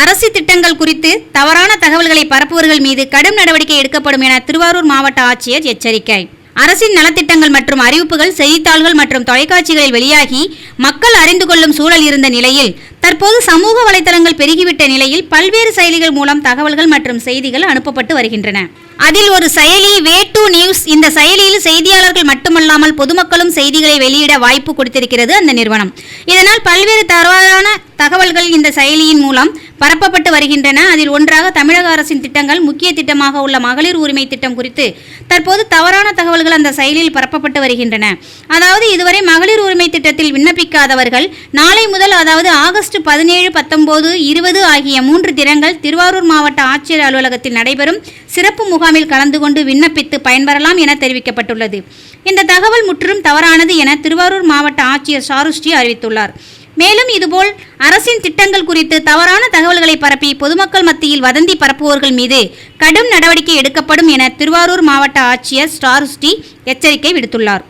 அரசு திட்டங்கள் குறித்து தவறான தகவல்களை பரப்புவர்கள் மீது கடும் நடவடிக்கை எடுக்கப்படும் என திருவாரூர் மாவட்ட ஆட்சியர் எச்சரிக்கை. அரசின் நலத்திட்டங்கள் மற்றும் அறிவிப்புகள் செய்தித்தாள்கள் மற்றும் தொலைக்காட்சிகளில் வெளியாகி மக்கள் அறிந்து கொள்ளும் சூழல் இருந்த நிலையில் தற்போது சமூக வலைதளங்கள் பெருகிவிட்ட நிலையில் பல்வேறு செயலிகள் மூலம் தகவல்கள் மற்றும் செய்திகள் அனுப்பப்பட்டு வருகின்றன. அதில் ஒரு செயலி வே டூ நியூஸ் இந்த செயலியில் செய்தியாளர்கள் மட்டுமல்லாமல் பொதுமக்களும் செய்திகளை வெளியிட வாய்ப்பு கொடுத்திருக்கிறது அந்த நிறுவனம். இதனால் பல்வேறு தவறான தகவல்கள் இந்த செயலியின் மூலம் பரப்பப்பட்டு வருகின்றன. அதில் ஒன்றாக தமிழக அரசின் திட்டங்கள் முக்கிய திட்டமாக உள்ள மகளிர் உரிமை திட்டம் குறித்து தற்போது தவறான தகவல்கள் அந்த செயலியில் பரப்பப்பட்டு வருகின்றன. அதாவது இதுவரை மகளிர் உரிமை திட்டத்தில் விண்ணப்பிக்காதவர்கள் நாளை முதல் அதாவது ஆகஸ்ட் பதினேழு பத்தொன்பது இருபது ஆகிய மூன்று தினங்கள் திருவாரூர் மாவட்ட ஆட்சியர் அலுவலகத்தில் நடைபெறும் சிறப்பு முகாமில் கலந்து கொண்டு விண்ணப்பித்து பயன்பெறலாம் என தெரிவிக்கப்பட்டுள்ளது. இந்த தகவல் முற்றிலும் தவறானது என திருவாரூர் மாவட்ட ஆட்சியர் சாருஸ்ரீ அறிவித்துள்ளார். மேலும் இதுபோல் அரசின் திட்டங்கள் குறித்து தவறான தகவல்களை பரப்பி பொதுமக்கள் மத்தியில் வதந்தி பரப்புவோர்கள் மீது கடும் நடவடிக்கை எடுக்கப்படும் என திருவாரூர் மாவட்ட ஆட்சியர் ஸ்டார் ஸ்ரீ எச்சரிக்கை விடுத்துள்ளார்.